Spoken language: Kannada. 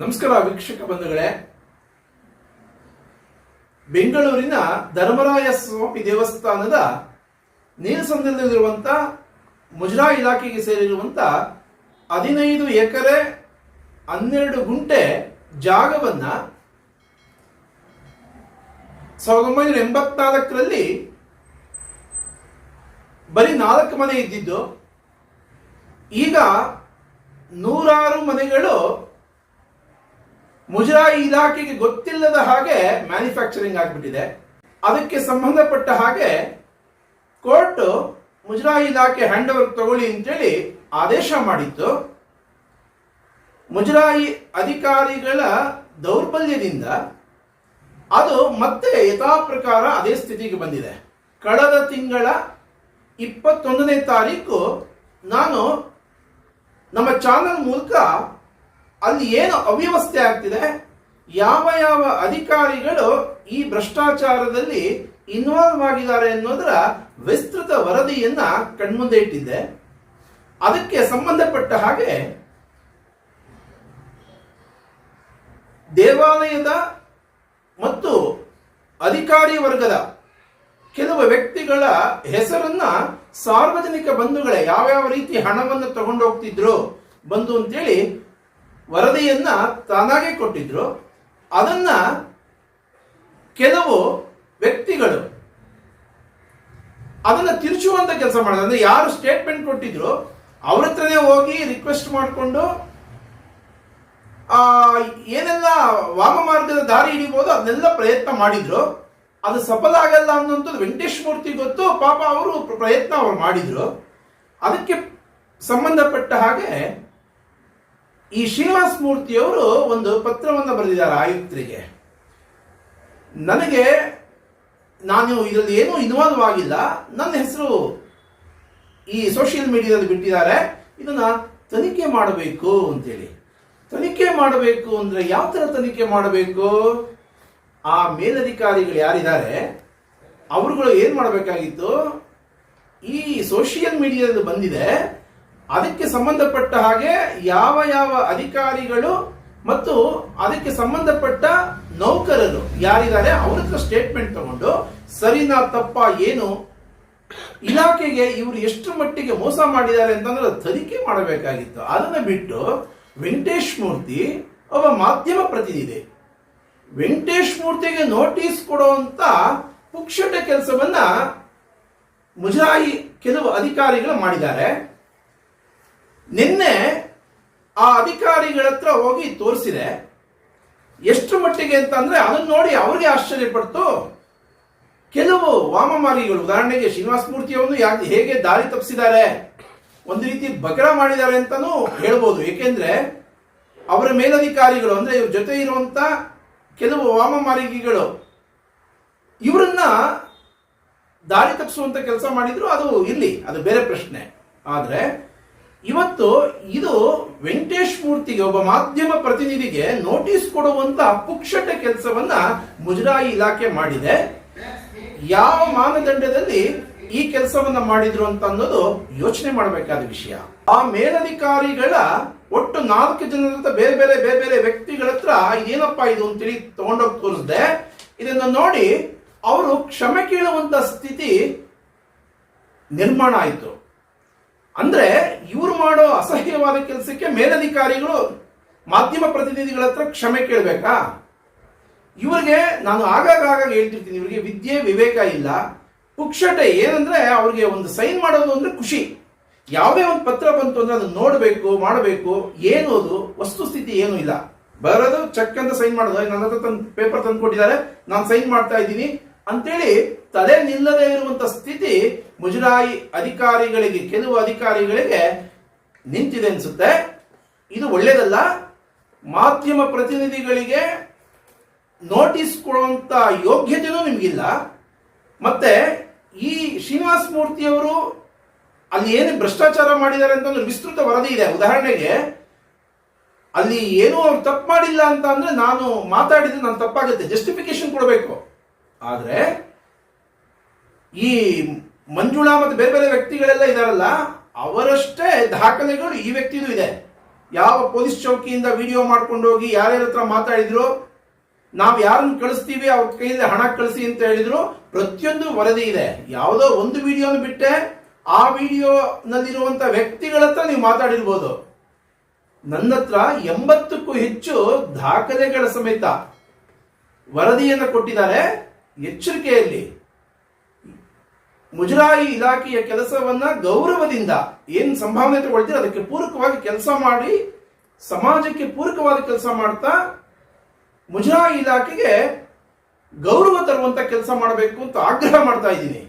ನಮಸ್ಕಾರ ವೀಕ್ಷಕ ಬಂಧುಗಳೇ. ಬೆಂಗಳೂರಿನ ಧರ್ಮರಾಯ ಸ್ವಾಮಿ ದೇವಸ್ಥಾನದ ನೀಲಸಂದ್ರದಲ್ಲಿರುವಂತ ಮುಜರಾ ಇಲಾಖೆಗೆ ಸೇರಿರುವಂತ ಹದಿನೈದು ಎಕರೆ ಹನ್ನೆರಡು ಗುಂಟೆ ಜಾಗವನ್ನ ಸಾವಿರದ ಒಂಬೈನೂರ ಎಂಬತ್ನಾಲ್ಕರಲ್ಲಿ ಬರೀ ನಾಲ್ಕು ಮನೆ ಇದ್ದಿದ್ದು. ಈಗ ನೂರಾರು ಮನೆಗಳು ಮುಜರಾಯಿ ಇಲಾಖೆಗೆ ಗೊತ್ತಿಲ್ಲದ ಹಾಗೆ ಮ್ಯಾನುಫ್ಯಾಕ್ಚರಿಂಗ್ ಆಗಿಬಿಟ್ಟಿದೆ. ಅದಕ್ಕೆ ಸಂಬಂಧಪಟ್ಟ ಹಾಗೆ ಕೋರ್ಟ್ ಮುಜರಾಯಿ ಇಲಾಖೆ ಹ್ಯಾಂಡ್ ಓವರ್ ತಗೊಳ್ಳಿ ಅಂತೇಳಿ ಆದೇಶ ಮಾಡಿತ್ತು. ಮುಜರಾಯಿ ಅಧಿಕಾರಿಗಳ ದೌರ್ಬಲ್ಯದಿಂದ ಅದು ಮತ್ತೆ ಯಥಾ ಪ್ರಕಾರ ಅದೇ ಸ್ಥಿತಿಗೆ ಬಂದಿದೆ. ಕಳೆದ ತಿಂಗಳ ಇಪ್ಪತ್ತೊಂದನೇ ತಾರೀಕು ನಾನು ನಮ್ಮ ಚಾನಲ್ ಮೂಲಕ ಅಲ್ಲಿ ಏನು ಅವ್ಯವಸ್ಥೆ ಆಗ್ತಿದೆ? ಯಾವ ಯಾವ ಅಧಿಕಾರಿಗಳು ಈ ಭ್ರಷ್ಟಾಚಾರದಲ್ಲಿ ಇನ್ವಾಲ್ವ್ ಆಗಿದ್ದಾರೆ ಅನ್ನೋದರ ವಿಸ್ತೃತ ವರದಿಯನ್ನ ಕಣ್ಮುಂದೆ ಇಟ್ಟಿದ್ದೆ. ಅದಕ್ಕೆ ಸಂಬಂಧಪಟ್ಟ ಹಾಗೆ ದೇವಾಲಯದ ಮತ್ತು ಅಧಿಕಾರಿ ವರ್ಗದ ಕೆಲವು ವ್ಯಕ್ತಿಗಳ ಹೆಸರನ್ನ ಸಾರ್ವಜನಿಕ ಬಂಧುಗಳೇ ಯಾವ್ಯಾವ ರೀತಿ ಹಣವನ್ನು ತಗೊಂಡೋಗ್ತಿದ್ರು ಬಂದು ಅಂತೇಳಿ ವರದಿಯನ್ನ ತಾನಾಗೆ ಕೊಟ್ಟಿದ್ರು. ಅದನ್ನ ಕೆಲವು ವ್ಯಕ್ತಿಗಳು ಅದನ್ನ ತಿರುಚುವಂತ ಕೆಲಸ ಮಾಡಿದ್ರು. ಅಂದ್ರೆ ಯಾರು ಸ್ಟೇಟ್ಮೆಂಟ್ ಕೊಟ್ಟಿದ್ರು, ಅವ್ರ ಹತ್ರನೇ ಹೋಗಿ ರಿಕ್ವೆಸ್ಟ್ ಮಾಡಿಕೊಂಡು ಏನೆಲ್ಲ ವಾಮ ಮಾರ್ಗದ ದಾರಿ ಹಿಡಿಬಹುದು ಅದನ್ನೆಲ್ಲ ಪ್ರಯತ್ನ ಮಾಡಿದ್ರು. ಅದು ಸಫಲ ಆಗಲ್ಲ ಅನ್ನೋಂಥದ್ದು ವೆಂಕಟೇಶ್ ಮೂರ್ತಿ ಗೊತ್ತು, ಪಾಪ ಅವರು ಪ್ರಯತ್ನ ಅವ್ರು ಮಾಡಿದ್ರು. ಅದಕ್ಕೆ ಸಂಬಂಧಪಟ್ಟ ಹಾಗೆ ಈ ಶ್ರೀನಿವಾಸ ಮೂರ್ತಿಯವರು ಒಂದು ಪತ್ರವನ್ನು ಬರೆದಿದ್ದಾರೆ ಆಯುಕ್ತರಿಗೆ. ನನಗೆ ನಾನು ಇದರಲ್ಲಿ ಏನೂ ಇನ್ವಾಲ್ವ್ ಆಗಿಲ್ಲ ನನ್ನ ಹೆಸರು ಈ ಸೋಷಿಯಲ್ ಮೀಡಿಯಾದಲ್ಲಿ ಬಿಟ್ಟಿದ್ದಾರೆ. ಇದನ್ನ ತನಿಖೆ ಮಾಡಬೇಕು ಅಂತೇಳಿ. ತನಿಖೆ ಮಾಡಬೇಕು ಅಂದ್ರೆ ಯಾವ ಥರ ತನಿಖೆ ಮಾಡಬೇಕು? ಆ ಮೇಲಧಿಕಾರಿಗಳು ಯಾರಿದ್ದಾರೆ? ಅವರುಗಳು ಏನು ಮಾಡಬೇಕಾಗಿತ್ತು? ಈ ಸೋಷಿಯಲ್ ಮೀಡಿಯಾದಲ್ಲಿ ಬಂದಿದೆ. ಅದಕ್ಕೆ ಸಂಬಂಧಪಟ್ಟ ಹಾಗೆ ಯಾವ ಯಾವ ಅಧಿಕಾರಿಗಳು ಮತ್ತು ಅದಕ್ಕೆ ಸಂಬಂಧಪಟ್ಟ ನೌಕರರು ಯಾರಿದ್ದಾರೆ ಅವ್ರ ಹತ್ರ ಸ್ಟೇಟ್ಮೆಂಟ್ ತಗೊಂಡು, ಸರಿನಾ ತಪ್ಪ ಏನು ಇಲಾಖೆಗೆ ಇವರು ಎಷ್ಟು ಮಟ್ಟಿಗೆ ಮೋಸ ಮಾಡಿದ್ದಾರೆ ಅಂತಂದ್ರೆ ತನಿಖೆ ಮಾಡಬೇಕಾಗಿತ್ತು. ಅದನ್ನ ಬಿಟ್ಟು ವೆಂಕಟೇಶ್ ಮೂರ್ತಿ ಒಬ್ಬ ಮಾಧ್ಯಮ ಪ್ರತಿನಿಧಿ. ವೆಂಕಟೇಶ್ ಮೂರ್ತಿಗೆ ನೋಟಿಸ್ ಕೊಡುವಂತ ಪುಕ್ಷಟ ಕೆಲಸವನ್ನ ಮುಜಾಯಿ ಕೆಲವು ಅಧಿಕಾರಿಗಳು ಮಾಡಿದ್ದಾರೆ. ನಿನ್ನೆ ಆ ಅಧಿಕಾರಿಗಳ ಹತ್ರ ಹೋಗಿ ತೋರಿಸಿದೆ. ಎಷ್ಟು ಮಟ್ಟಿಗೆ ಅಂತಂದ್ರೆ ಅದನ್ನ ನೋಡಿ ಅವ್ರಿಗೆ ಆಶ್ಚರ್ಯಪಡ್ತು ಕೆಲವು ವಾಮಮಾರಿಗಳು, ಉದಾಹರಣೆಗೆ ಶ್ರೀನಿವಾಸ ಮೂರ್ತಿಯವರು ಹೇಗೆ ದಾರಿ ತಪ್ಪಿಸಿದ್ದಾರೆ, ಒಂದು ರೀತಿ ಬಕರ ಮಾಡಿದ್ದಾರೆ ಅಂತಾನೂ ಹೇಳ್ಬೋದು. ಏಕೆಂದ್ರೆ ಅವರ ಮೇಲಧಿಕಾರಿಗಳು, ಅಂದ್ರೆ ಇವ್ರ ಜೊತೆ ಇರುವಂತ ಕೆಲವು ವಾಮಮಾರಿಗಳು, ಇವರನ್ನ ದಾರಿ ತಪ್ಪಿಸುವಂತ ಕೆಲಸ ಮಾಡಿದ್ರು, ಅದು ಇಲ್ಲಿ ಅದು ಬೇರೆ ಪ್ರಶ್ನೆ. ಆದ್ರೆ ಇವತ್ತು ಇದು ವೆಂಕಟೇಶ್ ಮೂರ್ತಿಗೆ ಒಬ್ಬ ಮಾಧ್ಯಮ ಪ್ರತಿನಿಧಿಗೆ ನೋಟಿಸ್ ಕೊಡುವಂತ ಪುಕ್ಷಟ ಕೆಲಸವನ್ನ ಮುಜರಾಯಿ ಇಲಾಖೆ ಮಾಡಿದೆ. ಯಾವ ಮಾನದಂಡದಲ್ಲಿ ಈ ಕೆಲಸವನ್ನ ಮಾಡಿದ್ರು ಅಂತ ಅನ್ನೋದು ಯೋಚನೆ ಮಾಡಬೇಕಾದ ವಿಷಯ. ಆ ಮೇಲಧಿಕಾರಿಗಳ ಒಟ್ಟು ನಾಲ್ಕು ಜನರ ಬೇರೆ ಬೇರೆ ಬೇರೆ ಬೇರೆ ವ್ಯಕ್ತಿಗಳ ಹತ್ರ ಏನಪ್ಪ ಇದು ಅಂತೇಳಿ ತಗೊಂಡೋಗಿ ತೋರಿಸಿದೆ. ಇದನ್ನು ನೋಡಿ ಅವರು ಕ್ಷಮೆ ಕೇಳುವಂತ ಸ್ಥಿತಿ ನಿರ್ಮಾಣ ಆಯಿತು. ಅಂದ್ರೆ ಮಾಡೋ ಅಸಹ್ಯವಾದ ಕೆಲಸಕ್ಕೆ ಮೇಲಧಿಕಾರಿಗಳು ಮಾಧ್ಯಮ ಪ್ರತಿನಿಧಿಗಳ ಹತ್ರ ಕ್ಷಮೆ ಕೇಳಬೇಕಾ? ಇವರಿಗೆ ನಾನು ಆಗಾಗ ಆಗಾಗ ಹೇಳ್ತಿರ್ತೀನಿ, ಇವರಿಗೆ ವಿದ್ಯೆ ವಿವೇಕ ಇಲ್ಲ. ಪುಕ್ಷಟೆ ಏನಂದ್ರೆ ಅವ್ರಿಗೆ ಒಂದು ಸೈನ್ ಮಾಡೋದು ಅಂದ್ರೆ ಖುಷಿ. ಯಾವುದೇ ಒಂದು ಪತ್ರ ಬಂತು ಅಂದ್ರೆ ಅದನ್ನ ನೋಡಬೇಕು, ಮಾಡಬೇಕು ಏನೋದು ವಸ್ತುಸ್ಥಿತಿ ಏನೂ ಇಲ್ಲ. ಬರೋದು ಚೆಕ್ ಅಂತ ಸೈನ್ ಮಾಡೋದು. ನನ್ನ ಹತ್ರ ತಂದು, ಪೇಪರ್ ತಂದು ಕೊಟ್ಟಿದ್ದಾರೆ, ನಾನು ಸೈನ್ ಮಾಡ್ತಾ ಇದ್ದೀನಿ ಅಂತೇಳಿ ತಲೆ ನಿಲ್ಲದೆ ಇರುವಂತ ಸ್ಥಿತಿ ಮುಜರಾಯಿ ಅಧಿಕಾರಿಗಳಿಗೆ, ಕೆಲವು ಅಧಿಕಾರಿಗಳಿಗೆ ನಿಂತಿದೆ ಅನ್ಸುತ್ತೆ. ಇದು ಒಳ್ಳೇದಲ್ಲ. ಮಾಧ್ಯಮ ಪ್ರತಿನಿಧಿಗಳಿಗೆ ನೋಟಿಸ್ ಕೊಡುವಂತ ಯೋಗ್ಯತೆಯೂ ನಿಮಗಿಲ್ಲ. ಮತ್ತೆ ಈ ಶ್ರೀನಿವಾಸ ಮೂರ್ತಿಯವರು ಅಲ್ಲಿ ಏನು ಭ್ರಷ್ಟಾಚಾರ ಮಾಡಿದ್ದಾರೆ ಅಂತ ಒಂದು ವಿಸ್ತೃತ ವರದಿ ಇದೆ. ಉದಾಹರಣೆಗೆ, ಅಲ್ಲಿ ಏನೂ ಅವ್ರು ತಪ್ಪು ಮಾಡಿಲ್ಲ ಅಂತ ಅಂದ್ರೆ ನಾನು ಮಾತಾಡಿದ್ರೆ ನಾನು ತಪ್ಪಾಗುತ್ತೆ. ಜಸ್ಟಿಫಿಕೇಶನ್ ಕೊಡಬೇಕು. ಆದ್ರೆ ಈ ಮಂಜುಳಾ ಮತ್ತು ಬೇರೆ ಬೇರೆ ವ್ಯಕ್ತಿಗಳೆಲ್ಲ ಇದಾರಲ್ಲ ಅವರಷ್ಟೇ ದಾಖಲೆಗಳು ಈ ವ್ಯಕ್ತಿದು ಇದೆ. ಯಾವ ಪೊಲೀಸ್ ಚೌಕಿಯಿಂದ ವಿಡಿಯೋ ಮಾಡ್ಕೊಂಡು ಹೋಗಿ ಯಾರ್ಯಾರ ಹತ್ರ ಮಾತಾಡಿದ್ರು, ನಾವು ಯಾರನ್ನು ಕಳಿಸ್ತೀವಿ, ಅವ್ರ ಕೈಯಿಂದ ಹಣ ಕಳಿಸಿ ಅಂತ ಹೇಳಿದ್ರು, ಪ್ರತಿಯೊಂದು ವರದಿ ಇದೆ. ಯಾವುದೋ ಒಂದು ವಿಡಿಯೋನ ಬಿಟ್ಟೆ ಆ ವಿಡಿಯೋನಲ್ಲಿರುವಂತ ವ್ಯಕ್ತಿಗಳ ಹತ್ರ ನೀವು ಮಾತಾಡಿರ್ಬೋದು. ನನ್ನ ಹತ್ರ ಎಂಬತ್ತಕ್ಕೂ ಹೆಚ್ಚು ದಾಖಲೆಗಳ ಸಮೇತ ವರದಿಯನ್ನು ಕೊಟ್ಟಿದ್ದಾರೆ ಎಚ್ಚರಿಕೆಯಲ್ಲಿ. ಮುಜರಾಯಿ ಇಲಾಖೆಯ ಕೆಲಸವನ್ನ ಗೌರವದಿಂದ ಏನ್ ಸಂಭಾವನೆ ತಗೊಳ್ತೀರ ಅದಕ್ಕೆ ಪೂರಕವಾಗಿ ಕೆಲಸ ಮಾಡಿ, ಸಮಾಜಕ್ಕೆ ಪೂರಕವಾದ ಕೆಲಸ ಮಾಡ್ತಾ ಮುಜರಾಯಿ ಇಲಾಖೆಗೆ ಗೌರವ ತರುವಂತ ಕೆಲಸ ಮಾಡಬೇಕು ಅಂತ ಆಗ್ರಹ ಮಾಡ್ತಾ ಇದ್ದೀನಿ.